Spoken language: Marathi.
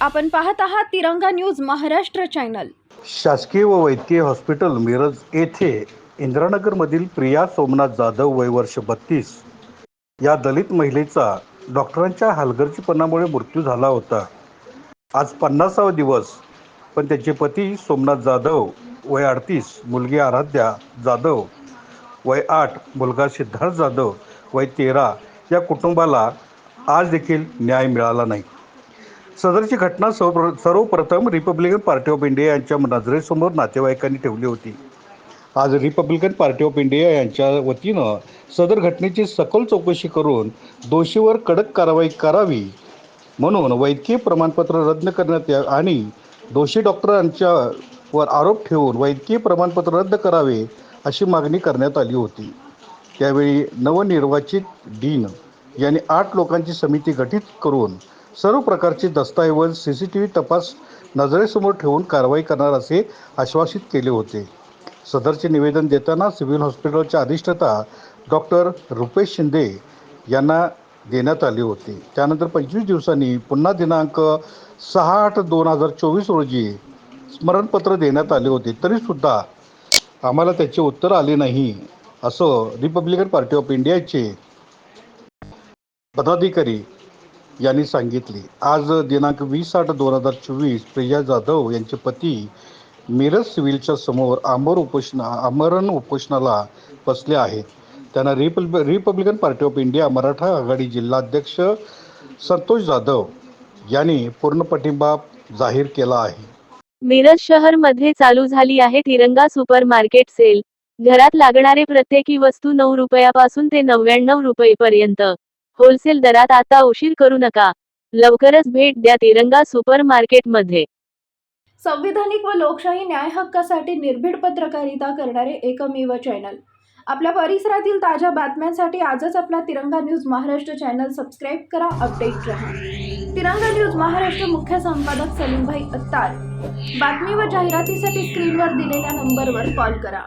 आपण पाहत आहात तिरंगा न्यूज महाराष्ट्र चॅनल. शासकीय व वैद्यकीय हॉस्पिटल मिरज येथे इंद्रानगरमधील प्रिया सोमनाथ जाधव वय वर्ष बत्तीस. या दलित महिलेचा डॉक्टरांच्या हलगर्जीपणामुळे मृत्यू झाला होता. आज पन्नासावा दिवस पण त्याचे पती सोमनाथ जाधव वय अडतीस मुलगी आराध्या जाधव वय आठ मुलगा सिद्धार्थ जाधव वय तेरा या कुटुंबाला आज देखील न्याय मिळाला नाही. सदरची घटना सर्व सर्वप्रथम रिपब्लिकन पार्टी ऑफ इंडिया यांच्या नजरेसमोर नातेवाईकांनी ठेवली होती. आज रिपब्लिकन पार्टी ऑफ इंडिया यांच्या वतीनं सदर घटनेची सखोल चौकशी करून दोषीवर कडक कारवाई करावी म्हणून वैद्यकीय प्रमाणपत्र रद्द करण्यात या आणि दोषी डॉक्टरांच्या वर आरोप ठेवून वैद्यकीय प्रमाणपत्र रद्द करावे अशी मागणी करण्यात आली होती. त्यावेळी नवनिर्वाचित डीन यांनी आठ लोकांची समिती गठीत करून सर्व प्रकारचे दस्तऐवज सी सी टी व्ही तपास नजरेसमोर ठेवून कारवाई करणार असे आश्वासित केले होते. सदरचे निवेदन देताना सिव्हिल हॉस्पिटलच्या अधिष्ठाता डॉक्टर रुपेश शिंदे यांना देण्यात आले होते. त्यानंतर पंचवीस दिवसांनी पुन्हा दिनांक सहा आठ दोन हजार चोवीस रोजी स्मरणपत्र देण्यात आले होते. तरीसुद्धा आम्हाला त्याचे उत्तर आले नाही असं रिपब्लिकन पार्टी ऑफ इंडियाचे पदाधिकारी यांनी सांगितले. आज दिनांक वीस आठ दोन हजार चोवीस प्रिया जाधव यांचे पती मिरज सिव्हिलच्या समोर आमर उपोषणा आमरण उपोषणाला बसले आहेत. त्यांना रिपब्ल Republican party of India Maratha Aghadi जिल्हाध्यक्ष संतोष जाधव यांनी पूर्ण पाठिंबा जाहीर केला आहे. मिरज शहरमध्ये चालू झाली आहे तिरंगा सुपर मार्केट सेल. घरात लागणारे प्रत्येकी वस्तू नऊ रुपयापासून ते नव्याण्णव रुपयेपर्यंत. होलसेल दरात आता उशीर करू नका. लवकरच भेट द्या तिरंगा सुपर मार्केटमध्ये. संविधानिक व लोकशाही न्याय हक्कासाठी निर्भीड पत्रकारिता करणारे एकमेव चॅनल. आपल्या परिसरातील ताज्या बातम्यांसाठी आजच आपला Tiranga news Maharashtra channel subscribe करा अपडेट रहा. तिरंगा न्यूज महाराष्ट्र मुख्य संपादक सलीमभाई अत्तार. बातमी व जाहिरातीसाठी स्क्रीनवर दिलेल्या नंबरवर कॉल करा.